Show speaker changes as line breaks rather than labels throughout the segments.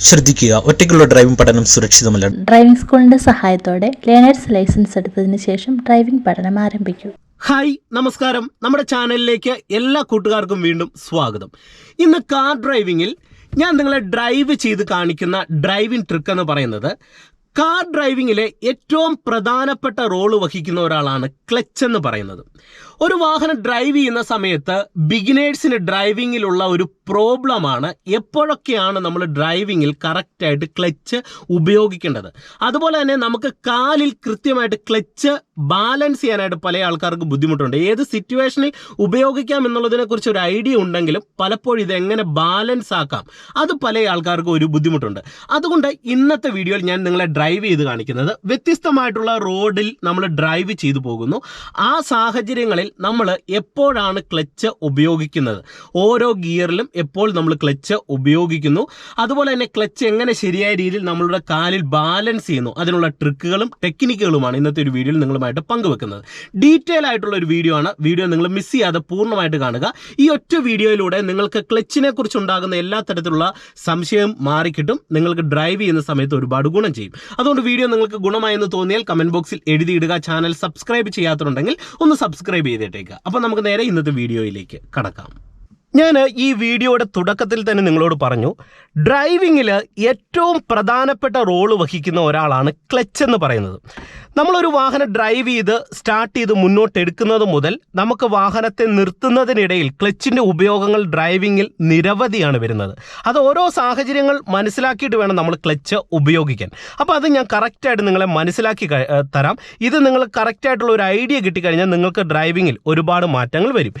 ശ്രദ്ധിക്കുക. ഒറ്റയ്ക്കുള്ള ഡ്രൈവിംഗ് പഠനം സുരക്ഷിതമല്ല.
ഡ്രൈവിംഗ് സ്കൂളിന്റെ സഹായത്തോടെ ലേണേഴ്സ് ലൈസൻസ് എടുത്തതിന് ശേഷം ഡ്രൈവിംഗ് പഠനം ആരംഭിക്കൂ.
ഹായ് നമസ്കാരം. നമ്മുടെ ചാനലിലേക്ക് എല്ലാ കൂട്ടുകാർക്കും വീണ്ടും സ്വാഗതം. ഇന്ന് കാർ ഡ്രൈവിംഗിൽ ഞാൻ നിങ്ങളെ ഡ്രൈവ് ചെയ്ത് കാണിക്കുന്ന ഡ്രൈവിംഗ് ട്രിക്ക് എന്ന് പറയുന്നത് കാർ ഡ്രൈവിങ്ങിലെ ഏറ്റവും പ്രധാനപ്പെട്ട റോൾ വഹിക്കുന്ന ഒരാളാണ് ക്ലച്ച് എന്ന് പറയുന്നത്. ഒരു വാഹനം ഡ്രൈവ് ചെയ്യുന്ന സമയത്ത് ബിഗിനേഴ്സിന് ഡ്രൈവിങ്ങിലുള്ള ഒരു പ്രോബ്ലമാണ് എപ്പോഴൊക്കെയാണ് നമ്മൾ ഡ്രൈവിങ്ങിൽ കറക്റ്റായിട്ട് ക്ലച്ച് ഉപയോഗിക്കേണ്ടത്. അതുപോലെ തന്നെ നമുക്ക് കാലിൽ കൃത്യമായിട്ട് ക്ലച്ച് ബാലൻസ് ചെയ്യാനായിട്ട് പല ആൾക്കാർക്ക് ബുദ്ധിമുട്ടുണ്ട്. ഏത് സിറ്റുവേഷനിൽ ഉപയോഗിക്കാം എന്നുള്ളതിനെ കുറിച്ച് ഒരു ഐഡിയ ഉണ്ടെങ്കിലും പലപ്പോഴും ഇത് എങ്ങനെ ബാലൻസ് ആക്കാം അത് പല ആൾക്കാർക്കും ഒരു ബുദ്ധിമുട്ടുണ്ട്. അതുകൊണ്ട് ഇന്നത്തെ വീഡിയോയിൽ ഞാൻ നിങ്ങളെ ഡ്രൈവ് ചെയ്ത് കാണിക്കുന്നത് വ്യത്യസ്തമായിട്ടുള്ള റോഡിൽ നമ്മൾ ഡ്രൈവ് ചെയ്തു പോകുന്നു. ആ സാഹചര്യങ്ങളിൽ നമ്മൾ എപ്പോഴാണ് ക്ലച്ച് ഉപയോഗിക്കുന്നത്? ഓരോ ഗിയറിലും എപ്പോൾ നമ്മൾ ക്ലച്ച് ഉപയോഗിക്കുന്നു? അതുപോലെ തന്നെ ക്ലച്ച് എങ്ങനെ ശരിയായ രീതിയിൽ നമ്മളുടെ കാലിൽ ബാലൻസ് ചെയ്യുന്നു? അതിനുള്ള ട്രിക്കുകളും ടെക്നിക്കുകളുമാണ് ഇന്നത്തെ ഒരു വീഡിയോയിൽ നിങ്ങളുമായിട്ട് പങ്കുവെക്കുന്നത്. ഡീറ്റെയിൽ ആയിട്ടുള്ള ഒരു വീഡിയോ ആണ്. വീഡിയോ നിങ്ങൾ മിസ് ചെയ്യാതെ പൂർണമായിട്ട് കാണുക. ഈ ഒറ്റ വീഡിയോയിലൂടെ നിങ്ങൾക്ക് ക്ലച്ചിനെ കുറിച്ച് ഉണ്ടാകുന്ന എല്ലാ തരത്തിലുള്ള സംശയം മാറിക്കിട്ടും. നിങ്ങൾക്ക് ഡ്രൈവ് ചെയ്യുന്ന സമയത്ത് ഒരുപാട് ഗുണം ചെയ്യും. അതുകൊണ്ട് വീഡിയോ നിങ്ങൾക്ക് ഗുണമായെന്ന് തോന്നിയാൽ കമന്റ് ബോക്സിൽ എഴുതിയിടുക. ചാനൽ സബ്സ്ക്രൈബ് ചെയ്യാത്തുണ്ടെങ്കിൽ ഒന്ന് സബ്സ്ക്രൈബ് ചെയ്തിട്ടേക്കുക അപ്പോൾ നമുക്ക് നേരെ ഇന്നത്തെ വീഡിയോയിലേക്ക് കടക്കാം. ഞാൻ ഈ വീഡിയോയുടെ തുടക്കത്തിൽ തന്നെ നിങ്ങളോട് പറഞ്ഞു ഡ്രൈവിങ്ങിൽ ഏറ്റവും പ്രധാനപ്പെട്ട റോൾ വഹിക്കുന്ന ഒരാളാണ് ക്ലച്ച് എന്ന് പറയുന്നത്. നമ്മളൊരു വാഹനം ഡ്രൈവ് ചെയ്ത് സ്റ്റാർട്ട് ചെയ്ത് മുന്നോട്ട് എടുക്കുന്നത് മുതൽ നമുക്ക് വാഹനത്തെ നിർത്തുന്നതിനിടയിൽ ക്ലച്ചിന്റെ ഉപയോഗങ്ങൾ ഡ്രൈവിങ്ങിൽ നിരവധിയാണ് വരുന്നത്. അത് ഓരോ സാഹചര്യങ്ങൾ മനസ്സിലാക്കിയിട്ട് വേണം നമ്മൾ ക്ലച്ച് ഉപയോഗിക്കാൻ. അപ്പോൾ അത് ഞാൻ കറക്റ്റായിട്ട് നിങ്ങളെ മനസ്സിലാക്കി തരാം. ഇത് നിങ്ങൾ കറക്റ്റായിട്ടുള്ള ഒരു ഐഡിയ കിട്ടിക്കഴിഞ്ഞാൽ നിങ്ങൾക്ക് ഡ്രൈവിങ്ങിൽ ഒരുപാട് മാറ്റങ്ങൾ വരും.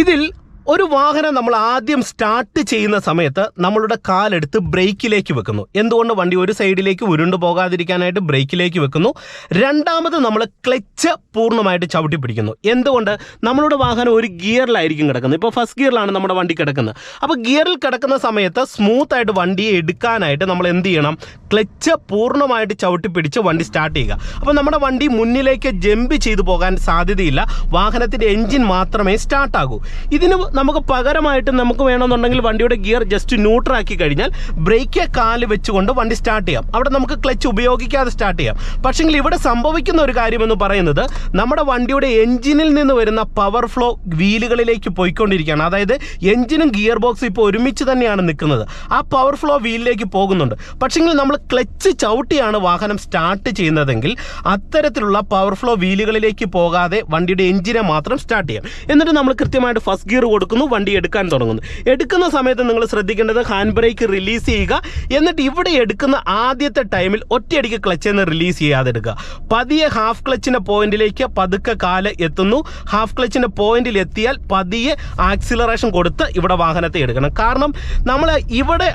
ഇതിൽ ഒരു വാഹനം നമ്മൾ ആദ്യം സ്റ്റാർട്ട് ചെയ്യുന്ന സമയത്ത് നമ്മളുടെ കാലെടുത്ത് ബ്രേക്കിലേക്ക് വെക്കുന്നു. എന്തുകൊണ്ട് വണ്ടി ഒരു സൈഡിലേക്ക് ഉരുണ്ടു പോകാതിരിക്കാനായിട്ട് ബ്രേക്കിലേക്ക് വെക്കുന്നു? രണ്ടാമത് നമ്മൾ ക്ലച്ച് പൂർണമായിട്ട് ചവിട്ടി പിടിക്കുന്നു. എന്തുകൊണ്ട്? നമ്മളുടെ വാഹനം ഒരു ഗിയറിലായിരിക്കും കിടക്കുന്നത്. ഇപ്പോൾ ഫസ്റ്റ് ഗിയറിലാണ് നമ്മുടെ വണ്ടി കിടക്കുന്നത്. അപ്പോൾ ഗിയറിൽ കിടക്കുന്ന സമയത്ത് സ്മൂത്തായിട്ട് വണ്ടിയെ എടുക്കാനായിട്ട് നമ്മൾ എന്ത് ചെയ്യണം? ക്ലച്ച് പൂർണമായിട്ട് ചവിട്ടി പിടിച്ച് വണ്ടി സ്റ്റാർട്ട് ചെയ്യുക. അപ്പോൾ നമ്മുടെ വണ്ടി മുന്നിലേക്ക് ജമ്പ് ചെയ്തു പോകാൻ സാധ്യതയില്ല. വാഹനത്തിന്റെ എൻജിൻ മാത്രമേ സ്റ്റാർട്ടാകൂ ഇതിന് നമുക്ക് പകരമായിട്ട് നമുക്ക് വേണമെന്നുണ്ടെങ്കിൽ വണ്ടിയുടെ ഗിയർ ജസ്റ്റ് ന്യൂട്രാക്കി കഴിഞ്ഞാൽ ബ്രേക്ക് കാൽ വെച്ചുകൊണ്ട് വണ്ടി സ്റ്റാർട്ട് ചെയ്യാം. അവിടെ നമുക്ക് ക്ലച്ച് ഉപയോഗിക്കാതെ സ്റ്റാർട്ട് ചെയ്യാം. പക്ഷേങ്കിൽ ഇവിടെ സംഭവിക്കുന്ന ഒരു കാര്യമെന്ന് പറയുന്നത് നമ്മുടെ വണ്ടിയുടെ എഞ്ചിനിൽ നിന്ന് വരുന്ന പവർ ഫ്ലോ വീലുകളിലേക്ക് പോയിക്കൊണ്ടിരിക്കുകയാണ്. അതായത് എഞ്ചിനും ഗിയർ ബോക്സും ഇപ്പോൾ ഒരുമിച്ച് തന്നെയാണ് നിൽക്കുന്നത്. ആ പവർ ഫ്ലോ വീലിലേക്ക് പോകുന്നുണ്ട്. പക്ഷേങ്കിൽ നമ്മൾ ക്ലച്ച് ചവിട്ടിയാണ് വാഹനം സ്റ്റാർട്ട് ചെയ്യുന്നതെങ്കിൽ അത്തരത്തിലുള്ള പവർ ഫ്ലോ വീലുകളിലേക്ക് പോകാതെ വണ്ടിയുടെ എഞ്ചിനെ മാത്രം സ്റ്റാർട്ട് ചെയ്യാം. എന്നിട്ട് നമ്മൾ കൃത്യമായിട്ട് ഫസ്റ്റ് ഗിയർ കൊടുക്കുന്നു വണ്ടി എടുക്കാൻ തുടങ്ങുന്നു. എടുക്കുന്ന സമയത്ത് നിങ്ങൾ ശ്രദ്ധിക്കേണ്ടത് ഹാൻഡ് ബ്രേക്ക് റിലീസ് ചെയ്യുക. എന്നിട്ട് ഇവിടെ എടുക്കുന്ന ആദ്യത്തെ ടൈമിൽ ഒറ്റയടിക്ക് ക്ലച്ച് നിന്ന് റിലീസ് ചെയ്യാതെ എടുക്കുക പതിയെ ഹാഫ് ക്ലച്ചിന്റെ പോയിന്റിലേക്ക് പതുക്കെ കാൽ എത്തുന്നു. ഹാഫ് ക്ലച്ചിന്റെ പോയിന്റിൽ എത്തിയാൽ പതിയെ ആക്സിലറേഷൻ കൊടുത്ത് ഇവിടെ വാഹനത്തെ എടുക്കണം. കാരണം നമ്മൾ ഇവിടെ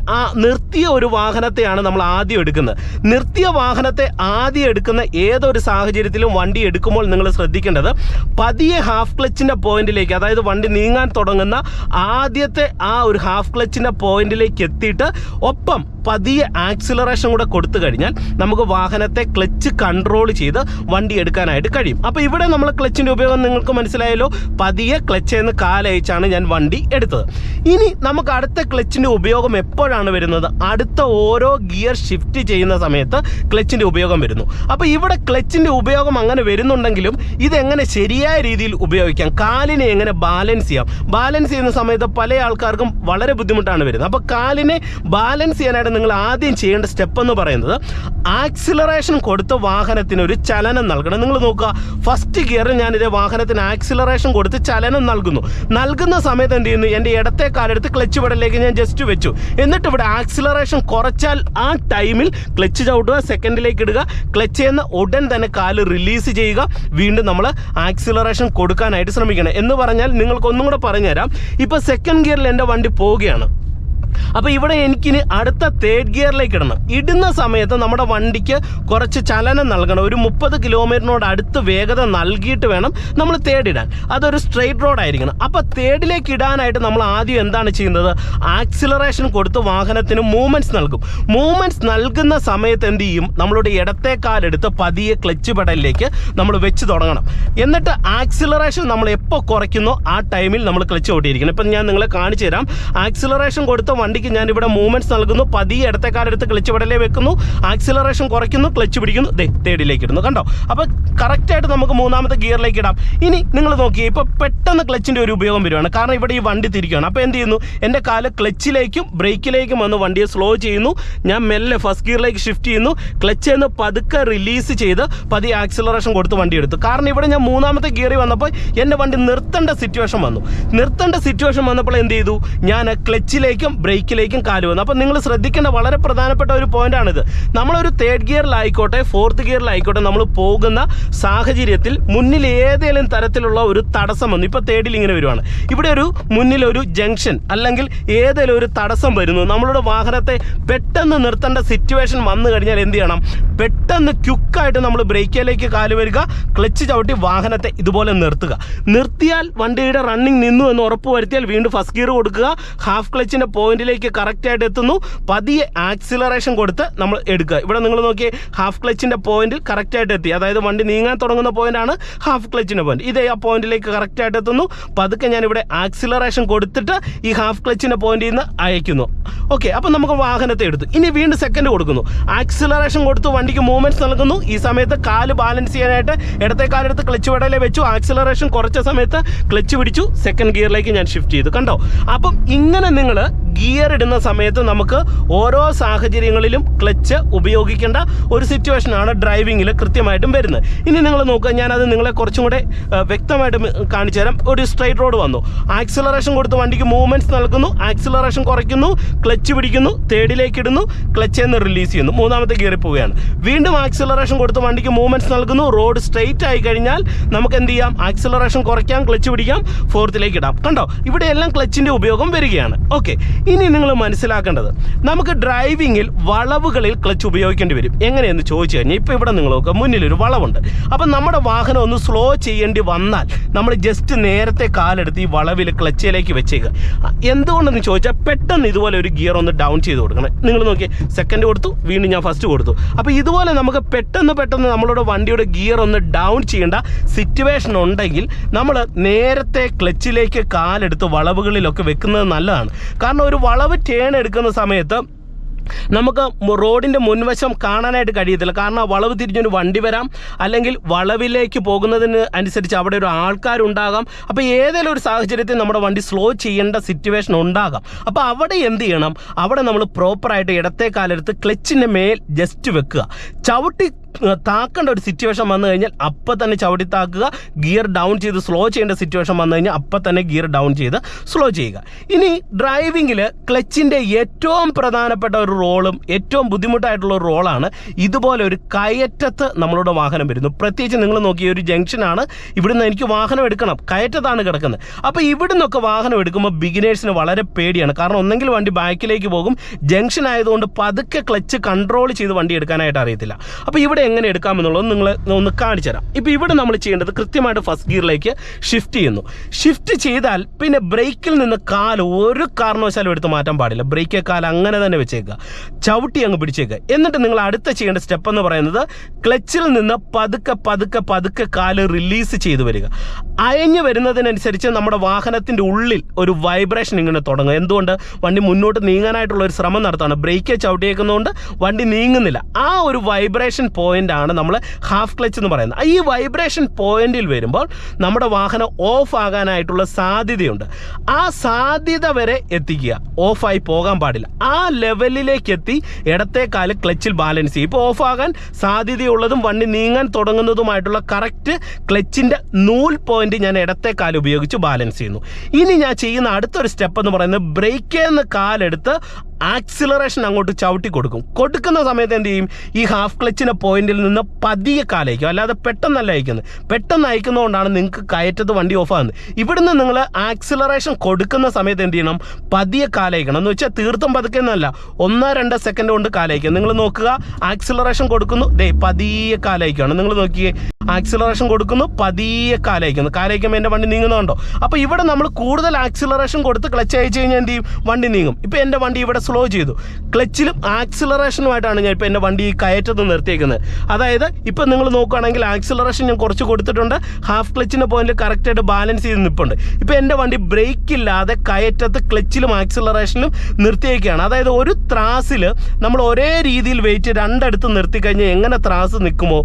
നിർത്തിയ ഒരു വാഹനത്തെയാണ് നമ്മൾ ആദ്യം എടുക്കുന്നത്. നിർത്തിയ വാഹനത്തെ ആദ്യം എടുക്കുന്ന ഏതൊരു സാഹചര്യത്തിലും വണ്ടി എടുക്കുമ്പോൾ നിങ്ങൾ ശ്രദ്ധിക്കേണ്ടത് പതിയെ ഹാഫ് ക്ലച്ചിന്റെ പോയിന്റിലേക്ക് അതായത് വണ്ടി നീങ്ങാൻ തുടങ്ങുന്ന ആദ്യത്തെ ആ ഒരു ഹാഫ് ക്ലച്ചിന്റെ പോയിന്റിലേക്ക് എത്തിയിട്ട് ഒപ്പം പതിയെ ആക്സിലറേഷൻ കൂടെ കൊടുത്തു കഴിഞ്ഞാൽ നമുക്ക് വാഹനത്തെ ക്ലച്ച് കൺട്രോൾ ചെയ്ത് വണ്ടി എടുക്കാനായിട്ട് കഴിയും. അപ്പോൾ ഇവിടെ നമ്മൾ ക്ലച്ചിന്റെ ഉപയോഗം നിങ്ങൾക്ക് മനസ്സിലായല്ലോ? പതിയെ ക്ലച്ച് എന്ന് കാലയച്ചാണ് ഞാൻ വണ്ടി എടുത്തത്. ഇനി നമുക്ക് അടുത്ത ക്ലച്ചിന്റെ ഉപയോഗം എപ്പോഴാണ് വരുന്നത്? അടുത്ത ഓരോ ഗിയർ ഷിഫ്റ്റ് ചെയ്യുന്ന സമയത്ത് ക്ലച്ചിന്റെ ഉപയോഗം വരുന്നു. അപ്പോൾ ഇവിടെ ക്ലച്ചിന്റെ ഉപയോഗം അങ്ങനെ വരുന്നുണ്ടെങ്കിലും ഇതെങ്ങനെ ശരിയായ രീതിയിൽ ഉപയോഗിക്കാം? കാലിനെ എങ്ങനെ ബാലൻസ് ചെയ്യാം? ബാലൻസ് ചെയ്യുന്ന സമയത്ത് പല ആൾക്കാർക്കും വളരെ ബുദ്ധിമുട്ടാണ് വരുന്നത്. അപ്പോൾ കാലിനെ ബാലൻസ് ചെയ്യാനായിട്ട് നിങ്ങൾ ആദ്യം ചെയ്യേണ്ട സ്റ്റെപ്പ് എന്ന് പറയുന്നത് ആക്സിലറേഷൻ കൊടുത്ത വാഹനത്തിന് ഒരു ചലനം നൽകണം. നിങ്ങൾ നോക്കുക ഫസ്റ്റ് ഗിയറിൽ ഞാൻ ഇതേ വാഹനത്തിന് ആക്സിലറേഷൻ കൊടുത്ത് ചലനം നൽകുന്നു. നൽകുന്ന സമയത്ത് എന്ത് ചെയ്യുന്നു? എന്റെ ഇടത്തെ കാലെടുത്ത് ക്ലച്ച് പെടലിലേക്ക് ഞാൻ ജസ്റ്റ് വെച്ചു. എന്നിട്ട് ഇവിടെ ആക്സിലറേഷൻ കുറച്ചാൽ ആ ടൈമിൽ ക്ലച്ച് ചവിട്ടുക സെക്കൻഡിലേക്ക് ഇടുക. ക്ലച്ച് ചെയ്യുന്ന ഉടൻ തന്നെ കാൽ റിലീസ് ചെയ്യുക. വീണ്ടും നമ്മൾ ആക്സിലറേഷൻ കൊടുക്കാനായിട്ട് ശ്രമിക്കണം. എന്ന് പറഞ്ഞാൽ നിങ്ങൾക്ക് ഒന്നും കൂടെ പറഞ്ഞുതരാം. ഇപ്പോൾ സെക്കൻഡ് ഗിയറിൽ എന്റെ വണ്ടി പോവുകയാണ്. അപ്പോൾ ഇവിടെ എനിക്കിനി അടുത്ത തേർഡ് ഗിയറിലേക്ക് ഇടണം. ഇടുന്ന സമയത്ത് നമ്മുടെ വണ്ടിക്ക് കുറച്ച് ചലനം നൽകണം. ഒരു മുപ്പത് കിലോമീറ്ററിനോട് അടുത്ത് വേഗത നൽകിയിട്ട് വേണം നമ്മൾ തേർഡ് ഇടാൻ. അതൊരു സ്ട്രെയിറ്റ് റോഡ് ആയിരിക്കണം. അപ്പോൾ തേർഡിലേക്ക് ഇടാനായിട്ട് നമ്മൾ ആദ്യം എന്താണ് ചെയ്യുന്നത്? ആക്സിലറേഷൻ കൊടുത്ത് വാഹനത്തിന് മൂവ്മെന്റ്സ് നൽകും. മൂവ്മെന്റ്സ് നൽകുന്ന സമയത്ത് എന്ത് ചെയ്യും? നമ്മളുടെ ഇടത്തെ കാലെടുത്ത് പതിയെ ക്ലച്ച് പെടലിലേക്ക് നമ്മൾ വെച്ച് തുടങ്ങണം. എന്നിട്ട് ആക്സിലറേഷൻ നമ്മൾ എപ്പോൾ കുറയ്ക്കുന്നോ ആ ടൈമിൽ നമ്മൾ ക്ലച്ച് ഓടിയിരിക്കണം. ഇപ്പം ഞാൻ നിങ്ങളെ കാണിച്ചു തരാം ആക്സിലറേഷൻ കൊടുത്ത വണ്ടിക്ക് ഞാൻ ഇവിടെ മൂവ്മെന്റ്സ് നൽകുന്നു. പതിയെ ഇടത്തെ കാലെടുത്ത് ക്ലച്ച് വിടലേ വെക്കുന്നു. ആക്സിലറേഷൻ കുറയ്ക്കുന്നു. ക്ലച്ച് പിടിക്കുന്നു. ദേ ഇടുന്നു കണ്ടോ? അപ്പോൾ കറക്റ്റായിട്ട് നമുക്ക് മൂന്നാമത്തെ ഗിയറിലേക്ക് ഇടാം. ഇനി നിങ്ങൾ നോക്കിയേ ഇപ്പോൾ പെട്ടെന്ന് ക്ലച്ചിന്റെ ഒരു ഉപയോഗം വരുവാണ്. കാരണം ഇവിടെ ഈ വണ്ടി തിരിക്കുകയാണ്. അപ്പോൾ എന്ത് ചെയ്യുന്നു? എന്റെ കാൽ ക്ലച്ചിലേക്കും ബ്രേക്കിലേക്കും വന്ന് വണ്ടിയെ സ്ലോ ചെയ്യുന്നു. ഞാൻ മെല്ലെ ഫസ്റ്റ് ഗിയറിലേക്ക് ഷിഫ്റ്റ് ചെയ്യുന്നു. ക്ലച്ച് എന്ന് പതുക്കെ റിലീസ് ചെയ്ത് പതി ആക്സിലറേഷൻ കൊടുത്ത് വണ്ടി എടുത്തു. കാരണം ഇവിടെ ഞാൻ മൂന്നാമത്തെ ഗിയറിൽ വന്നപ്പോൾ എന്റെ വണ്ടി നിർത്തേണ്ട സിറ്റുവേഷൻ വന്നു. നിർത്തേണ്ട സിറ്റുവേഷൻ വന്നപ്പോൾ എന്ത് ചെയ്തു? ഞാൻ ക്ലച്ചിലേക്കും ബ്രേക്കിലേക്കും കാൽ വന്നു. അപ്പോൾ നിങ്ങൾ ശ്രദ്ധിക്കേണ്ട വളരെ പ്രധാനപ്പെട്ട ഒരു പോയിന്റാണിത്. നമ്മളൊരു തേർഡ് ഗിയറിലായിക്കോട്ടെ ഫോർത്ത് ഗിയറിലായിക്കോട്ടെ നമ്മൾ പോകുന്ന സാഹചര്യത്തിൽ മുന്നിൽ ഏതെങ്കിലും തരത്തിലുള്ള ഒരു തടസ്സം വന്നു. ഇപ്പോൾ തേർഡിൽ ഇങ്ങനെ വരുവാണ്. ഇവിടെ ഒരു മുന്നിൽ ഒരു ജംഗ്ഷൻ അല്ലെങ്കിൽ ഏതെങ്കിലും ഒരു തടസ്സം വരുന്നു. നമ്മളുടെ വാഹനത്തെ പെട്ടെന്ന് നിർത്തേണ്ട സിറ്റുവേഷൻ വന്നു കഴിഞ്ഞാൽ എന്ത് ചെയ്യണം? പെട്ടെന്ന് ക്യുക്കായിട്ട് നമ്മൾ ബ്രേക്കിലേക്ക് കാൽ വരിക ക്ലച്ച് ചവിട്ടി വാഹനത്തെ ഇതുപോലെ നിർത്തുക. നിർത്തിയാൽ വണ്ടിയുടെ റണ്ണിങ് നിന്നു എന്ന് ഉറപ്പ് വരുത്തിയാൽ വീണ്ടും ഫസ്റ്റ് ഗിയർ കൊടുക്കുക. ഹാഫ് ക്ലച്ചിന്റെ പോയിന്റിലേക്ക് കറക്റ്റായിട്ട് എത്തുന്നു. പതിയെ ആക്സിലറേഷൻ കൊടുത്ത് നമ്മൾ എടുക്കുക. ഇവിടെ നിങ്ങൾ നോക്കിയേ ഹാഫ് ക്ലച്ചിന്റെ പോയിന്റിൽ കറക്റ്റായിട്ട് എത്തി. അതായത് വണ്ടി നീങ്ങാൻ തുടങ്ങുന്ന പോയിന്റാണ് ഹാഫ് ക്ലച്ചിന്റെ പോയിന്റ് ഇതേ ആ പോയിന്റിലേക്ക് കറക്റ്റായിട്ട് എത്തുന്നു. പതുക്കെ ഞാൻ ഇവിടെ ആക്സിലറേഷൻ കൊടുത്തിട്ട് ഈ ഹാഫ് ക്ലച്ചിന്റെ പോയിന്റിൽ നിന്ന് അയക്കുന്നു. ഓക്കെ അപ്പം നമുക്ക് വാഹനത്തെ എടുത്തു. ഇനി വീണ്ടും സെക്കൻഡ് കൊടുക്കുന്നു. ആക്സിലറേഷൻ കൊടുത്ത് വണ്ടിക്ക് മൂവ്മെന്റ്സ് നൽകുന്നു. ഈ സമയത്ത് കാൽ ബാലൻസ് ചെയ്യാനായിട്ട് ഇടത്തെ കാലെടുത്ത് ക്ലച്ച് വടയിലെ വെച്ചു. ആക്സിലറേഷൻ കുറച്ച സമയത്ത് ക്ലച്ച് പിടിച്ചു. സെക്കൻഡ് ഗിയറിലേക്ക് ഞാൻ ഷിഫ്റ്റ് ചെയ്തു. കണ്ടോ? അപ്പം ഇങ്ങനെ നിങ്ങൾ ഗിയർ ഇടുന്ന സമയത്ത് നമുക്ക് ഓരോ സാഹചര്യങ്ങളിലും ക്ലച്ച് ഉപയോഗിക്കേണ്ട ഒരു സിറ്റുവേഷനാണ് ഡ്രൈവിങ്ങിൽ കൃത്യമായിട്ടും വരുന്നത്. ഇനി നിങ്ങൾ നോക്കുക ഞാനത് നിങ്ങളെ കുറച്ചും കൂടെ വ്യക്തമായിട്ട് കാണിച്ചു തരാം. ഒരു സ്ട്രൈറ്റ് റോഡ് വന്നു. ആക്സിലറേഷൻ കൊടുത്ത് വണ്ടിക്ക് മൂവ്മെന്റ്സ് നൽകുന്നു. ആക്സിലറേഷൻ കുറയ്ക്കുന്നു. ക്ലച്ച് പിടിക്കുന്നു. തേർഡിലേക്ക് ഇടുന്നു. ക്ലച്ച് എന്ന് റിലീസ് ചെയ്യുന്നു. മൂന്നാമത്തെ ഗിയറിൽ പോവുകയാണ്. വീണ്ടും ആക്സിലറേഷൻ കൊടുത്ത് വണ്ടിക്ക് മൂവ്മെന്റ്സ് നൽകുന്നു. റോഡ് സ്ട്രെയിറ്റ് ആയി കഴിഞ്ഞാൽ നമുക്ക് എന്ത് ചെയ്യാം? ആക്സിലറേഷൻ കുറയ്ക്കാം ക്ലച്ച് പിടിക്കാം ഫോർത്തിലേക്ക് ഇടാം. കണ്ടോ? ഇവിടെയെല്ലാം ക്ലച്ചിന്റെ ഉപയോഗം വരികയാണ്. ഓക്കെ ഇനി നിങ്ങൾ മനസ്സിലാക്കേണ്ടത് നമുക്ക് ഡ്രൈവിങ്ങിൽ വളവുകളിൽ ക്ലച്ച് ഉപയോഗിക്കേണ്ടി വരും. എങ്ങനെയെന്ന് ചോദിച്ചു കഴിഞ്ഞാൽ ഇപ്പോൾ ഇവിടെ നിങ്ങൾ നോക്കുക മുന്നിൽ ഒരു വളവുണ്ട്. അപ്പം നമ്മുടെ വാഹനം ഒന്ന് സ്ലോ ചെയ്യേണ്ടി വന്നാൽ നമ്മൾ ജസ്റ്റ് നേരത്തെ കാലെടുത്ത് ഈ വളവിൽ ക്ലച്ചിലേക്ക് വെച്ചേക്കുക എന്തുകൊണ്ടെന്ന് ചോദിച്ചാൽ പെട്ടെന്ന് ഇതുപോലെ ഒരു ഗിയർ ഒന്ന് ഡൗൺ ചെയ്ത് കൊടുക്കണം. നിങ്ങൾ നോക്കിയേ സെക്കൻഡ് കൊടുത്തു വീണ്ടും ഞാൻ ഫസ്റ്റ് കൊടുത്തു. അപ്പോൾ ഇതുപോലെ നമുക്ക് പെട്ടെന്ന് പെട്ടെന്ന് നമ്മളുടെ വണ്ടിയുടെ ഗിയർ ഒന്ന് ഡൗൺ ചെയ്യേണ്ട സിറ്റുവേഷൻ ഉണ്ടെങ്കിൽ നമ്മൾ നേരത്തെ ക്ലച്ചിലേക്ക് കാലെടുത്ത് വളവുകളിലൊക്കെ വെക്കുന്നത് നല്ലതാണ്. കാരണം ഒരു വളവ് ടേൺ എടുക്കുന്ന സമയത്ത് നമുക്ക് റോഡിന്റെ മുൻവശം കാണാനായിട്ട് കഴിയത്തില്ല. കാരണം വളവ് തിരിഞ്ഞൊരു വണ്ടി വരാം. അല്ലെങ്കിൽ വളവിലേക്ക് പോകുന്നതിന് അനുസരിച്ച് അവിടെ ഒരു ആൾക്കാരുണ്ടാകാം. അപ്പോൾ ഏതെങ്കിലും ഒരു സാഹചര്യത്തിൽ നമ്മുടെ വണ്ടി സ്ലോ ചെയ്യേണ്ട സിറ്റുവേഷൻ ഉണ്ടാകാം. അപ്പോൾ അവിടെ എന്ത് ചെയ്യണം? അവിടെ നമ്മൾ പ്രോപ്പറായിട്ട് ഇടത്തെ കാലെടുത്ത് ക്ലച്ചിന്റെ മേൽ ജസ്റ്റ് വെക്കുക. ചവിട്ടി താക്കേണ്ട ഒരു സിറ്റുവേഷൻ വന്നു കഴിഞ്ഞാൽ അപ്പം തന്നെ ചവിട്ടി താക്കുക. ഗിയർ ഡൗൺ ചെയ്ത് സ്ലോ ചെയ്യേണ്ട സിറ്റുവേഷൻ വന്നു കഴിഞ്ഞാൽ അപ്പം തന്നെ ഗിയർ ഡൗൺ ചെയ്ത് സ്ലോ ചെയ്യുക. ഇനി ഡ്രൈവിങ്ങിൽ ക്ലച്ചിന്റെ ഏറ്റവും പ്രധാനപ്പെട്ട ഒരു റോളും ഏറ്റവും ബുദ്ധിമുട്ടായിട്ടുള്ള ഒരു റോളാണ് ഇതുപോലെ ഒരു കയറ്റത്ത് നമ്മളുടെ വാഹനം വരുന്നു. പ്രത്യേകിച്ച് നിങ്ങൾ നോക്കിയ ഒരു ജംഗ്ഷനാണ് ഇവിടുന്ന് എനിക്ക് വാഹനം എടുക്കണം. കയറ്റത്താണ് കിടക്കുന്നത്. അപ്പോൾ ഇവിടുന്നൊക്കെ വാഹനം എടുക്കുമ്പോൾ ബിഗിനേഴ്സിന് വളരെ പേടിയാണ്. കാരണം ഒന്നെങ്കിൽ വണ്ടി ബാക്കിലേക്ക് പോകും. ജംഗ്ഷൻ ആയതുകൊണ്ട് പതുക്കെ ക്ലച്ച് കൺട്രോൾ ചെയ്ത് വണ്ടി എടുക്കാനായിട്ട് അറിയത്തില്ല. അപ്പോൾ ഇവിടെ എങ്ങനെ എടുക്കാമെന്നുള്ളത് നിങ്ങൾ ഒന്ന് കാണിച്ചു തരാം. ഇപ്പോൾ ഇവിടെ നമ്മൾ ചെയ്യേണ്ടത് കൃത്യമായിട്ട് ഫസ്റ്റ് ഗിയറിലേക്ക് ഷിഫ്റ്റ് ചെയ്യുന്നു. ഷിഫ്റ്റ് ചെയ്താൽ പിന്നെ ബ്രേക്കിൽ നിന്ന് കാൽ ഒരു കാരണവശാലും എടുത്ത് മാറ്റാൻ പാടില്ല. ബ്രേക്ക് കാൽ അങ്ങനെ തന്നെ വെച്ചേക്കുക. ചവിട്ടി അങ്ങ് പിടിച്ചേക്കുക. എന്നിട്ട് നിങ്ങൾ അടുത്ത ചെയ്യേണ്ട സ്റ്റെപ്പ് എന്ന് പറയുന്നത് ക്ലച്ചിൽ നിന്ന് പതുക്കെ പതുക്കെ പതുക്കെ കാൽ റിലീസ് ചെയ്തു വരിക. അയഞ്ഞു വരുന്നതിനനുസരിച്ച് നമ്മുടെ വാഹനത്തിന്റെ ഉള്ളിൽ ഒരു വൈബ്രേഷൻ ഇങ്ങനെ തുടങ്ങും എന്തുകൊണ്ട്? വണ്ടി മുന്നോട്ട് നീങ്ങാനായിട്ടുള്ള ഒരു ശ്രമം നടത്താണ്. ബ്രേക്ക് ചവിട്ടിയേക്കുന്നതുകൊണ്ട് വണ്ടി നീങ്ങുന്നില്ല. ആ ഒരു വൈബ്രേഷൻ പോയിന്റ് ആണ് നമ്മൾ ഹാഫ് ക്ലച്ച് എന്ന് പറയുന്നത്. ഈ വൈബ്രേഷൻ പോയിന്റിൽ വരുമ്പോൾ നമ്മുടെ വാഹനം ഓഫ് ആകാനായിട്ടുള്ള സാധ്യതയുണ്ട്. ആ സാധ്യത വരെ എത്തിക്കുക. ഓഫായി പോകാൻ പാടില്ല. ആ ലെവലിലേക്ക് എത്തി കാൽ ക്ലച്ചിൽ ബാലൻസ് ചെയ്യും ഇപ്പോൾ ഓഫാകാൻ സാധ്യതയുള്ളതും വണ്ടി നീങ്ങാൻ തുടങ്ങുന്നതുമായിട്ടുള്ള കറക്റ്റ് ക്ലച്ചിന്റെ നൂൽ പോയിന്റ് ഞാൻ ഇടത്തെ കാൽ ഉപയോഗിച്ച് ബാലൻസ് ചെയ്യുന്നു. ഇനി ഞാൻ ചെയ്യുന്ന അടുത്തൊരു സ്റ്റെപ്പ് എന്ന് പറയുന്നത് ബ്രേക്കേന്ന് കാലെടുത്ത് ആക്സിലറേഷൻ അങ്ങോട്ട് ചവിട്ടി കൊടുക്കും. കൊടുക്കുന്ന സമയത്ത് എന്ത് ചെയ്യും? ഈ ഹാഫ് ക്ലച്ചിന്റെ പോയിന്റിൽ നിന്ന് പതിയെ കാലയക്കും. അല്ലാതെ പെട്ടെന്നല്ല അയക്കുന്നത്. പെട്ടെന്ന് അയക്കുന്നതുകൊണ്ടാണ് നിങ്ങൾക്ക് കയറ്റത്ത് വണ്ടി ഓഫ് ആകുന്നത്. ഇവിടുന്ന് നിങ്ങൾ ആക്സിലറേഷൻ കൊടുക്കുന്ന സമയത്ത് എന്ത് ചെയ്യണം? പതിയെ കാലയക്കണം. എന്ന് വെച്ചാൽ തീർത്തും പതുക്കെ എന്നല്ല ഒന്നോ രണ്ടോ സെക്കൻഡ് കൊണ്ട് കാലയക്കുക നിങ്ങൾ നോക്കുക. ആക്സിലറേഷൻ കൊടുക്കുന്നു. ദേ പതിയെ കാലയക്കുകയാണ് നിങ്ങൾ നോക്കിയേ. ആക്സിലറേഷൻ കൊടുക്കുന്നു. പതിയെ കാലയക്കുന്നു. കാലയക്കുമ്പോൾ എന്റെ വണ്ടി നീങ്ങുന്നുണ്ടോ? അപ്പോൾ ഇവിടെ നമ്മൾ കൂടുതൽ ആക്സിലറേഷൻ കൊടുത്ത് ക്ലച്ച് അയച്ചു കഴിഞ്ഞാൽ എന്ത് ചെയ്യും? വണ്ടി നീങ്ങും. ഇപ്പോൾ എന്റെ വണ്ടി ഇവിടെ സ്ലോ ചെയ്തു. ക്ലച്ചിലും ആക്സിലറേഷനുമായിട്ടാണ് ഞാൻ ഇപ്പോൾ എന്റെ വണ്ടി ഈ കയറ്റത്ത് നിർത്തിയേക്കുന്നത്. അതായത് ഇപ്പം നിങ്ങൾ നോക്കുകയാണെങ്കിൽ ആക്സിലറേഷൻ ഞാൻ കുറച്ച് കൊടുത്തിട്ടുണ്ട്. ഹാഫ് ക്ലച്ചിന്റെ പോയിന്റിൽ കറക്റ്റായിട്ട് ബാലൻസ് ചെയ്ത് നിൽപ്പുണ്ട് ഇപ്പോൾ എന്റെ വണ്ടി ബ്രേക്കില്ലാതെ കയറ്റത്ത് ക്ലച്ചിലും ആക്സിലറേഷനിലും നിർത്തിയേക്കുകയാണ് അതായത് ഒരു ത്രാസിൽ നമ്മൾ ഒരേ രീതിയിൽ വെയിറ്റ് രണ്ടടുത്ത് നിർത്തി കഴിഞ്ഞാൽ എങ്ങനെ ത്രാസ് നിൽക്കുമോ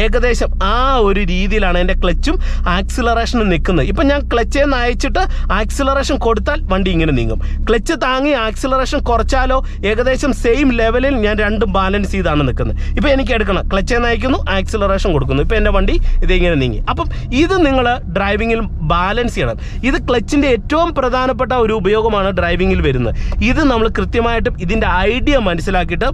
ഏകദേശം ആ ഒരു രീതിയിലാണ് എന്റെ ക്ലച്ചും ആക്സിലറേഷനും നിൽക്കുന്നത്. ഇപ്പം ഞാൻ ക്ലച്ചേന്ന് അയച്ചിട്ട് ആക്സിലറേഷൻ കൊടുത്താൽ വണ്ടി ഇങ്ങനെ നീങ്ങും. ക്ലച്ച് താങ്ങി ആക്സിലറേഷൻ കുറച്ചാലോ ഏകദേശം സെയിം ലെവലിൽ ഞാൻ രണ്ടും ബാലൻസ് ചെയ്താണ് നിൽക്കുന്നത്. ഇപ്പം എനിക്ക് എടുക്കണം. ക്ലച്ച് നയിക്കുന്നു ആക്സിലറേഷൻ കൊടുക്കുന്നു. ഇപ്പം എന്റെ വണ്ടി ഇതിങ്ങനെ നീങ്ങി. അപ്പം ഇത് നിങ്ങൾ ഡ്രൈവിങ്ങിൽ ബാലൻസ് ചെയ്യണം. ഇത് ക്ലച്ചിന്റെ ഏറ്റവും പ്രധാനപ്പെട്ട ഒരു ഉപയോഗമാണ് ഡ്രൈവിങ്ങിൽ വരുന്നത്. ഇത് നമ്മൾ കൃത്യമായിട്ടും ഇതിന്റെ ഐഡിയ മനസ്സിലാക്കിയിട്ട്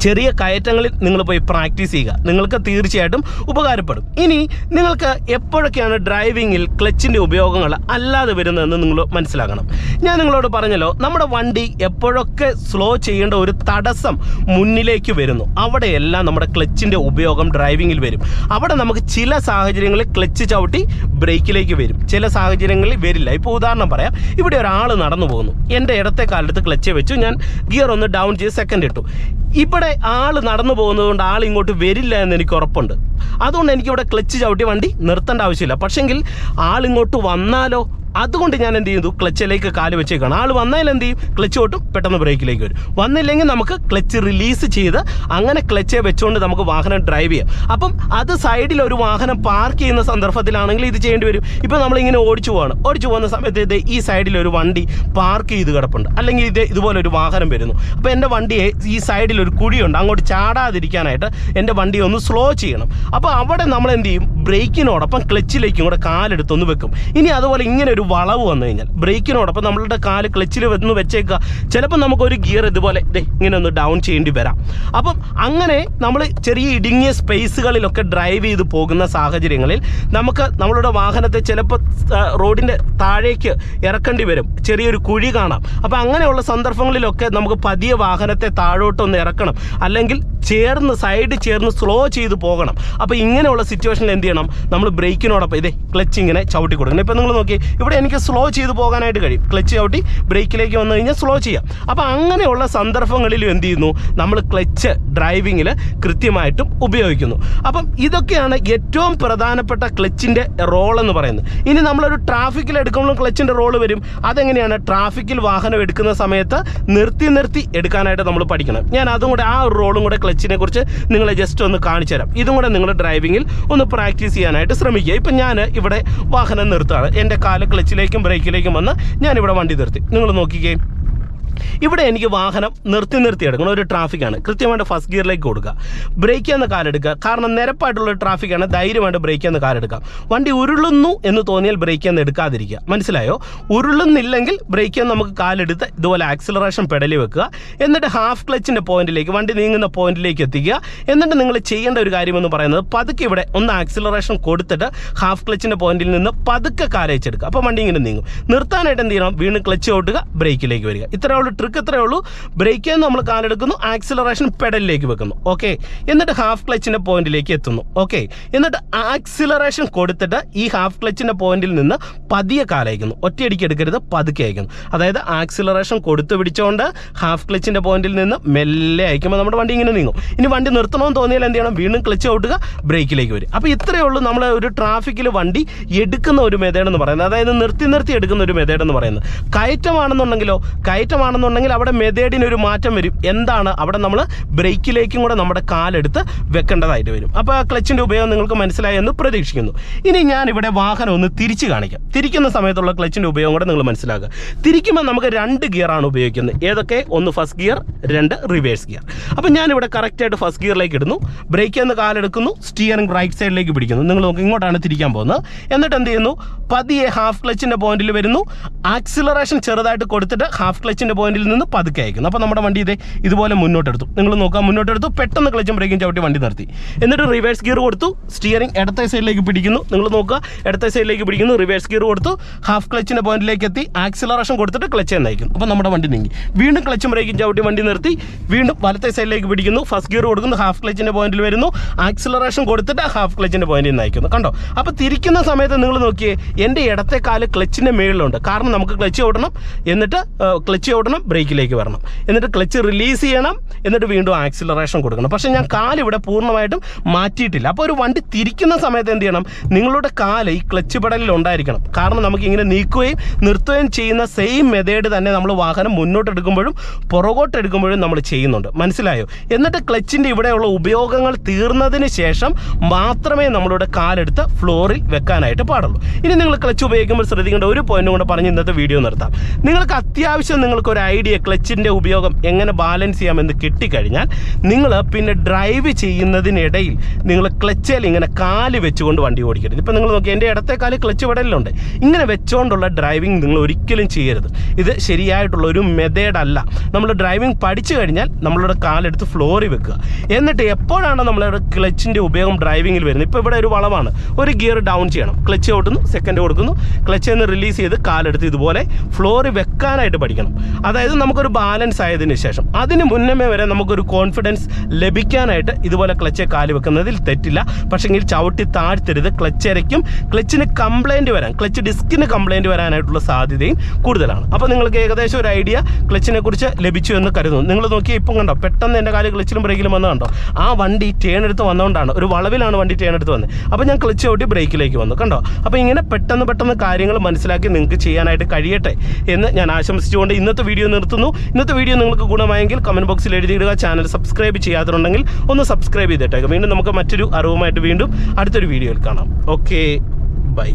ചെറിയ കയറ്റങ്ങളിൽ നിങ്ങൾ പോയി പ്രാക്ടീസ് ചെയ്യുക. നിങ്ങൾക്ക് തീർച്ചയായിട്ടും ഉപകാരപ്പെടും. ഇനി നിങ്ങൾക്ക് എപ്പോഴൊക്കെയാണ് ഡ്രൈവിങ്ങിൽ ക്ലച്ചിന്റെ ഉപയോഗങ്ങൾ അല്ലാതെ വരുന്നതെന്ന് നിങ്ങൾ മനസ്സിലാക്കണം. ഞാൻ നിങ്ങളോട് പറഞ്ഞല്ലോ നമ്മുടെ വണ്ടി എപ്പോഴൊക്കെ സ്ലോ ചെയ്യേണ്ട ഒരു തടസ്സം മുന്നിലേക്ക് വരുന്നു. അവിടെയെല്ലാം നമ്മുടെ ക്ലച്ചിന്റെ ഉപയോഗം ഡ്രൈവിങ്ങിൽ വരും. അവിടെ നമുക്ക് ചില സാഹചര്യങ്ങളിൽ ക്ലച്ച് ചവിട്ടി ബ്രേക്കിലേക്ക് വരും. ചില സാഹചര്യങ്ങളിൽ വരില്ല. ഇപ്പോൾ ഉദാഹരണം പറയാം. ഇവിടെ ഒരാൾ നടന്നു പോകുന്നു. എന്റെ ഇടത്തെ കാലെടുത്ത് ക്ലച്ച് വെച്ചു. ഞാൻ ഗിയർ ഒന്ന് ഡൗൺ ചെയ്ത് സെക്കൻഡ് ഇട്ടു. ഇവിടെ ആൾ നടന്നു പോകുന്നതുകൊണ്ട് ആൾ ഇങ്ങോട്ട് വരില്ല എന്ന് എനിക്ക് ഉറപ്പുണ്ട്. അതുകൊണ്ട് എനിക്ക് ഇവിടെ ക്ലച്ച് ചവിട്ടി വണ്ടി നിർത്തേണ്ട ആവശ്യമില്ല. പക്ഷെങ്കിൽ ആളിങ്ങോട്ട് വന്നാലോ? അതുകൊണ്ട് ഞാൻ എന്ത് ചെയ്തു ക്ലച്ചിലേക്ക് കാൽ വെച്ചേക്കാണ്. ആൾ വന്നാൽ എന്ത് ചെയ്യും? ക്ലച്ച് ഓട്ടും പെട്ടെന്ന് ബ്രേക്കിലേക്ക് വരും. വന്നില്ലെങ്കിൽ നമുക്ക് ക്ലച്ച് റിലീസ് ചെയ്ത് അങ്ങനെ ക്ലച്ചെ വെച്ചുകൊണ്ട് നമുക്ക് വാഹനം ഡ്രൈവ് ചെയ്യാം. അപ്പം അത് സൈഡിൽ ഒരു വാഹനം പാർക്ക് ചെയ്യുന്ന സന്ദർഭത്തിലാണെങ്കിൽ ഇത് ചെയ്യേണ്ടി വരും. ഇപ്പം നമ്മളിങ്ങനെ ഓടിച്ചു പോവാണ്. ഓടിച്ചു പോകുന്ന സമയത്ത് ഇത് ഈ സൈഡിൽ ഒരു വണ്ടി പാർക്ക് ചെയ്ത് കിടപ്പുണ്ട്. അല്ലെങ്കിൽ ഇത് ഇതുപോലെ ഒരു വാഹനം വരുന്നു. അപ്പോൾ എന്റെ വണ്ടിയെ ഈ സൈഡിൽ ഒരു കുഴിയുണ്ട്. അങ്ങോട്ട് ചാടാതിരിക്കാനായിട്ട് എന്റെ വണ്ടി ഒന്ന് സ്ലോ ചെയ്യണം. അപ്പോൾ അവിടെ നമ്മൾ എന്ത് ചെയ്യും? ബ്രേക്കിനോടൊപ്പം ക്ലച്ചിലേക്കും കൂടെ കാലെടുത്തൊന്ന് വെക്കും. ഇനി അതുപോലെ ഇങ്ങനെ ഒരു വളവ് വന്നു കഴിഞ്ഞാൽ ബ്രേക്കിനോടൊപ്പം നമ്മളുടെ കാൽ ക്ലച്ചിൽ വന്ന് വെച്ചേക്കുക. ചിലപ്പോൾ നമുക്കൊരു ഗിയർ ഇതുപോലെ ദേ ഇങ്ങനെ ഒന്ന് ഡൗൺ ചെയ്യേണ്ടി വരാം. അപ്പം അങ്ങനെ നമ്മൾ ചെറിയ ഇടുങ്ങിയ സ്പേസുകളിലൊക്കെ ഡ്രൈവ് ചെയ്ത് പോകുന്ന സാഹചര്യങ്ങളിൽ നമുക്ക് നമ്മളുടെ വാഹനത്തെ ചിലപ്പോൾ റോഡിന്റെ താഴേക്ക് ഇറക്കേണ്ടി വരും. ചെറിയൊരു കുഴി കാണാം. അപ്പോൾ അങ്ങനെയുള്ള സന്ദർഭങ്ങളിലൊക്കെ നമുക്ക് പതിയെ വാഹനത്തെ താഴോട്ടൊന്ന് ഇറക്കണം. അല്ലെങ്കിൽ ചേർന്ന് സൈഡ് ചേർന്ന് സ്ലോ ചെയ്ത് പോകണം. അപ്പോൾ ഇങ്ങനെയുള്ള സിറ്റുവേഷനിൽ എന്ത് ചെയ്യണം? നമ്മൾ ബ്രേക്കിനോടൊപ്പം ഇതേ ക്ലച്ച് ഇങ്ങനെ ചവിട്ടി കൊടുക്കണം. ഇപ്പോൾ നിങ്ങൾ നോക്കി ഇവിടെ എനിക്ക് സ്ലോ ചെയ്ത് പോകാനായിട്ട് കഴിയും. ക്ലച്ച് ചവിട്ടി ബ്രേക്കിലേക്ക് വന്നു കഴിഞ്ഞാൽ സ്ലോ ചെയ്യാം. അപ്പോൾ അങ്ങനെയുള്ള സന്ദർഭങ്ങളിലും എന്ത് ചെയ്യുന്നു? നമ്മൾ ക്ലച്ച് ഡ്രൈവിങ്ങിൽ കൃത്യമായിട്ടും ഉപയോഗിക്കുന്നു. അപ്പം ഇതൊക്കെയാണ് ഏറ്റവും പ്രധാനപ്പെട്ട ക്ലച്ചിന്റെ റോൾ എന്ന് പറയുന്നത്. ഇനി നമ്മളൊരു ട്രാഫിക്കിൽ എടുക്കുമ്പോഴും ക്ലച്ചിന്റെ റോൾ വരും. അതെങ്ങനെയാണ്? ട്രാഫിക്കിൽ വാഹനം എടുക്കുന്ന സമയത്ത് നിർത്തി നിർത്തി എടുക്കാനായിട്ട് നമ്മൾ പഠിക്കണം. ഞാൻ അതും കൂടെ ആ ഒരു റോളും കൂടെ ക്ലച്ചിനെ കുറിച്ച് നിങ്ങളെ ജസ്റ്റ് ഒന്ന് കാണിച്ചു തരാം ഇതും കൂടെ നിങ്ങൾ ഡ്രൈവിംഗിൽ ഒന്ന് പ്രാക്ടീസ് ചെയ്യാനായിട്ട് ശ്രമിക്കുക. ഇപ്പം ഞാൻ ഇവിടെ വാഹനം നിർത്തുകയാണ്. എന്റെ കാൽ ക്ലച്ചിലേക്കും ബ്രേക്കിലേക്കും വന്ന് ഞാനിവിടെ വണ്ടി നിർത്തി. നിങ്ങൾ നോക്കിക്കേ. ഇവിടെ എനിക്ക് വാഹനം നിർത്തി നിർത്തി എടുക്കണം. ഒരു ട്രാഫിക്കാണ് കൃത്യമായിട്ട് ഫസ്റ്റ് ഗിയറിലേക്ക് കൊടുക്കുക ബ്രേക്ക് എന്ന് കാലെടുക്കുക കാരണം നിരപ്പായിട്ടുള്ള ട്രാഫിക്കാണ് ധൈര്യമായിട്ട് ബ്രേക്ക് എന്ന് കാലെടുക്കാം വണ്ടി ഉരുളുന്നു എന്ന് തോന്നിയാൽ ബ്രേക്ക് എന്ന് എടുക്കാതിരിക്കുക. മനസ്സിലായോ? ഉരുളുന്നില്ലെങ്കിൽ ബ്രേക്ക് എന്ന് നമുക്ക് കാലെടുത്ത് ഇതുപോലെ ആക്സിലറേഷൻ പെടലി വെക്കുക. എന്നിട്ട് ഹാഫ് ക്ലച്ചിന്റെ പോയിന്റിലേക്ക് വണ്ടി നീങ്ങുന്ന പോയിന്റിലേക്ക് എത്തിക്കുക. എന്നിട്ട് നിങ്ങൾ ചെയ്യേണ്ട ഒരു കാര്യമെന്ന് പറയുന്നത് പതുക്കെ ഇവിടെ ഒന്ന് ആക്സിലറേഷൻ കൊടുത്തിട്ട് ഹാഫ് ക്ലച്ചിന്റെ പോയിന്റിൽ നിന്ന് പതുക്കെ കാലയച്ചെടുക്കുക അപ്പോൾ വണ്ടി ഇങ്ങനെ നീങ്ങും. നിർത്താനായിട്ട് എന്ത് ചെയ്യണം? വീണ്ടും ക്ലച്ച് ഓട്ടുക ബ്രേക്കിലേക്ക് വരിക. ഇത്രയേ ഉള്ളൂ ട്രിക്ക് ഇത്രയേ ഉള്ളൂ ബ്രേക്ക് എന്ന് നമ്മൾ കാലെടുക്കുന്നു ആക്സിലറേഷൻ പെഡലിലേക്ക് വെക്കുന്നു. ഓക്കെ എന്നിട്ട് ഹാഫ് ക്ലച്ചിന്റെ പോയിന്റിലേക്ക് എത്തുന്നു. ഓക്കെ എന്നിട്ട് ആക്സിലറേഷൻ കൊടുത്തിട്ട് ഈ ഹാഫ് ക്ലച്ചിന്റെ പോയിന്റിൽ നിന്ന് പതിയെ കാലയക്കുന്നു ഒറ്റയടിക്ക് എടുക്കരുത് പതുക്കെ അയക്കുന്നു. അതായത് ആക്സിലറേഷൻ കൊടുത്തു പിടിച്ചുകൊണ്ട് ഹാഫ് ക്ലച്ചിന്റെ പോയിന്റിൽ നിന്ന് മെല്ലെ അയക്കുമ്പോൾ നമ്മുടെ വണ്ടി ഇങ്ങനെ നീങ്ങും. ഇനി വണ്ടി നിർത്തണമെന്ന് തോന്നിയാൽ എന്ത് ചെയ്യണം? വീണ്ടും ക്ലച്ച് ഔട്ടുക ബ്രേക്കിലേക്ക് വരും. അപ്പോൾ ഇത്രയേ ഉള്ളൂ നമ്മൾ ഒരു ട്രാഫിക്കിൽ വണ്ടി എടുക്കുന്ന ഒരു മെതേഡ് എന്ന് പറയുന്നത്. അതായത് നിർത്തി നിർത്തി എടുക്കുന്ന ഒരു മെതേഡ് എന്ന് പറയുന്നത്. കയറ്റമാണെന്നുണ്ടെങ്കിലോ കയറ്റമാണെന്നുണ്ടെങ്കിൽ അവിടെ മെതേഡിന് ഒരു മാറ്റം വരും. എന്താണ്? അവിടെ നമ്മൾ ബ്രേക്കിലേക്കും കൂടെ നമ്മുടെ കാലെടുത്ത് വെക്കേണ്ടതായിട്ട് വരും. അപ്പോൾ ക്ലച്ചിന്റെ ഉപയോഗം നിങ്ങൾക്ക് മനസ്സിലായി എന്ന് പ്രതീക്ഷിക്കുന്നു. ഇനി ഞാൻ ഇവിടെ വാഹനം ഒന്ന് തിരിച്ച് കാണിക്കാം. തിരിക്കുന്ന സമയത്തുള്ള ക്ലച്ചിന്റെ ഉപയോഗം കൂടെ നിങ്ങൾ മനസ്സിലാക്കുക. തിരിക്കുമ്പോൾ നമുക്ക് രണ്ട് ഗിയറാണ് ഉപയോഗിക്കുന്നത്. ഏതൊക്കെ? ഒന്ന് ഫസ്റ്റ് ഗിയർ രണ്ട് റിവേഴ്സ് ഗിയർ. അപ്പോൾ ഞാനിവിടെ കറക്റ്റായിട്ട് ഫസ്റ്റ് ഗിയറിലേക്ക് ഇടുന്നു. ബ്രേക്ക് എന്ന് കാലെടുക്കുന്നു. സ്റ്റിയറിംഗ് റൈറ്റ് സൈഡിലേക്ക് പിടിക്കുന്നു. നിങ്ങൾ ഇങ്ങോട്ടാണ് തിരിക്കാൻ പോകുന്നത്. എന്നിട്ട് എന്ത് ചെയ്യുന്നു? പതിയെ ഹാഫ് ക്ലച്ചിന്റെ പോയിന്റിൽ വരുന്നു. ആക്സിലറേഷൻ ചെറുതായിട്ട് കൊടുത്തിട്ട് ഹാഫ് ക്ലച്ചിന്റെ പോയിന്റിൽ നിന്ന് പതുക്കെ അയക്കുന്നു. അപ്പോൾ നമ്മുടെ വണ്ടി ഇതേ ഇതുപോലെ മുന്നോട്ടെടുത്തു. നിങ്ങൾ നോക്കാം മുന്നോട്ടെടുത്തു. പെട്ടെന്ന് ക്ലച്ചും ബ്രേക്കും ചവിട്ടി വണ്ടി നിർത്തി. എന്നിട്ട് റിവേഴ്സ് ഗിയർ കൊടുത്തു. സ്റ്റിയറിംഗ് ഇടത്തെ സൈഡിലേക്ക് പിടിക്കുന്നു. നിങ്ങൾ നോക്കുക ഇടത്തെ സൈഡിലേക്ക് പിടിക്കുന്നു റിവേഴ്സ് ഗിയർ കൊടുത്തു. ഹാഫ് ക്ലച്ചിന്റെ പോയിന്റിലേക്ക് എത്തി. ആക്സിലറേഷൻ കൊടുത്തിട്ട് ക്ലച്ച് നയിക്കും അപ്പോൾ നമ്മുടെ വണ്ടി നീങ്ങി. വീണ്ടും ക്ലച്ചും ബ്രേക്കും ചവിട്ടി വണ്ടി നിർത്തി. വീണ്ടും വലത്തെ സൈഡിലേക്ക് പിടിക്കുന്നു. ഫസ്റ്റ് ഗിയർ കൊടുക്കുന്നു ഹാഫ് ക്ലച്ചിന്റെ പോയിന്റിൽ വരുന്നു. ആക്സിലറേഷൻ കൊടുത്തിട്ട് ഹാഫ് ക്ലച്ചിന്റെ പോയിന്റിൽ നയിക്കുന്നു കണ്ടോ? അപ്പോൾ തിരിക്കുന്ന സമയത്ത് നിങ്ങൾ നോക്കിയേ എന്റെ ഇടത്തെ കാൽ ക്ലച്ചിന്റെ മേളിലുണ്ട്. കാരണം നമുക്ക് ക്ലച്ച് ഓടണം. എന്നിട്ട് ക്ലച്ച് ഓടണം. വരണം ബ്രേക്കിലേക്ക് വരണം. എന്നിട്ട് ക്ലച്ച് റിലീസ് ചെയ്യണം എന്നിട്ട് വീണ്ടും ആക്സിലറേഷൻ കൊടുക്കണം. പക്ഷേ ഞാൻ കാലിവിടെ പൂർണമായിട്ടും മാറ്റിയിട്ടില്ല. അപ്പോൾ ഒരു വണ്ടി തിരിക്കുന്ന സമയത്ത് എന്ത് ചെയ്യണം? നിങ്ങളുടെ കാൽ ഈ ക്ലച്ച് പെടലിൽ ഉണ്ടായിരിക്കണം. കാരണം നമുക്ക് ഇങ്ങനെ നീക്കുകയും നിർത്തുകയും ചെയ്യുന്ന സെയിം മെത്തേഡ് തന്നെ നമ്മൾ വാഹനം മുന്നോട്ടെടുക്കുമ്പോഴും പുറകോട്ടെടുക്കുമ്പോഴും നമ്മൾ ചെയ്യുന്നുണ്ട്. മനസ്സിലായോ? എന്നിട്ട് ക്ലച്ചിന്റെ ഇവിടെയുള്ള ഉപയോഗങ്ങൾ തീർന്നതിന് ശേഷം മാത്രമേ നമ്മളുടെ കാലെടുത്ത് ഫ്ലോറിൽ വെക്കാനായിട്ട് പാടുള്ളൂ. ഇനി നിങ്ങൾ ക്ലച്ച് ഉപയോഗിക്കുമ്പോൾ ശ്രദ്ധിക്കേണ്ട ഒരു പോയിന്റും കൂടെ പറഞ്ഞ് ഇന്നത്തെ വീഡിയോ നിർത്താം. നിങ്ങൾക്ക് അത്യാവശ്യം നിങ്ങൾക്ക് ഒരു ഐഡിയ ക്ലച്ചിന്റെ ഉപയോഗം എങ്ങനെ ബാലൻസ് ചെയ്യാമെന്ന് കിട്ടിക്കഴിഞ്ഞാൽ നിങ്ങൾ പിന്നെ ഡ്രൈവ് ചെയ്യുന്നതിനിടയിൽ നിങ്ങൾ ക്ലച്ചിൽ ഇങ്ങനെ കാൽ വെച്ചുകൊണ്ട് വണ്ടി ഓടിക്കരുത്. ഇപ്പം നിങ്ങൾ നോക്കി എന്റെ ഇടത്തെ കാൽ ക്ലച്ച് വിടലുണ്ട് ഇങ്ങനെ വെച്ചുകൊണ്ടുള്ള ഡ്രൈവിംഗ് നിങ്ങൾ ഒരിക്കലും ചെയ്യരുത്. ഇത് ശരിയായിട്ടുള്ള ഒരു മെത്തേഡ് അല്ല. നമ്മൾ ഡ്രൈവിംഗ് പഠിച്ചു കഴിഞ്ഞാൽ നമ്മളുടെ കാലെടുത്ത് ഫ്ലോറിൽ വെക്കുക. എന്നിട്ട് എപ്പോഴാണ് നമ്മളുടെ ക്ലച്ചിന്റെ ഉപയോഗം ഡ്രൈവിങ്ങിൽ വരുന്നത്? ഇപ്പോൾ ഇവിടെ ഒരു വളവാണ്. ഒരു ഗിയർ ഡൗൺ ചെയ്യണം. ക്ലച്ച് ഓട്ടുന്നു സെക്കൻഡ് കൊടുക്കുന്നു. ക്ലച്ച് നിന്ന് റിലീസ് ചെയ്ത് കാലെടുത്ത് ഇതുപോലെ ഫ്ലോറിൽ വെക്കാനായിട്ട് പഠിക്കണം. അതായത് നമുക്കൊരു ബാലൻസ് ആയതിന് ശേഷം. അതിന് മുന്നമേ വരെ നമുക്കൊരു കോൺഫിഡൻസ് ലഭിക്കാനായിട്ട് ഇതുപോലെ ക്ലച്ച് കാൽ വെക്കുന്നതിൽ തെറ്റില്ല. പക്ഷേങ്കിൽ ചവിട്ടി താഴ്ത്തരുത്. ക്ലച്ച് അരയ്ക്കും. ക്ലച്ചിന് കംപ്ലൈന്റ് വരാൻ ക്ലച്ച് ഡിസ്കിന് കംപ്ലൈന്റ് വരാനായിട്ടുള്ള സാധ്യതയും കൂടുതലാണ്. അപ്പോൾ നിങ്ങൾക്ക് ഏകദേശം ഒരു ഐഡിയ ക്ലച്ചിനെ കുറിച്ച് ലഭിച്ചു എന്ന് കരുതുന്നു. നിങ്ങൾ നോക്കിയാൽ ഇപ്പം കണ്ടോ? പെട്ടെന്ന് എന്റെ കാൽ ക്ലച്ചിലും ബ്രേക്കിലും വന്നത് കണ്ടോ? ആ വണ്ടി ടേൺ എടുത്ത് വന്നുകൊണ്ടാണ് ഒരു വളവിലാണ് വണ്ടി ടേൺ എടുത്ത് വന്നത് അപ്പോൾ ഞാൻ ക്ലച്ച് ചവിട്ടി ബ്രേക്കിലേക്ക് വന്നു. കണ്ടോ? അപ്പോൾ ഇങ്ങനെ പെട്ടെന്ന് പെട്ടെന്ന് കാര്യങ്ങൾ മനസ്സിലാക്കി നിങ്ങൾക്ക് ചെയ്യാനായിട്ട് കഴിയട്ടെ എന്ന് ഞാൻ ആശംസിച്ചുകൊണ്ട് ഇന്നത്തെ വീഡിയോ നിർത്തുന്നു. ഇന്നത്തെ വീഡിയോ നിങ്ങൾക്ക് ഗുണമായെങ്കിൽ കമന്റ് ബോക്സിൽ എഴുതിയിടുക. ചാനൽ സബ്സ്ക്രൈബ് ചെയ്യാത്തുണ്ടെങ്കിൽ ഒന്ന് സബ്സ്ക്രൈബ് ചെയ്തിട്ടേക്കാം. വീണ്ടും നമുക്ക് മറ്റൊരു അറിവുമായിട്ട് വീണ്ടും അടുത്തൊരു വീഡിയോയിൽ കാണാം. Okay bye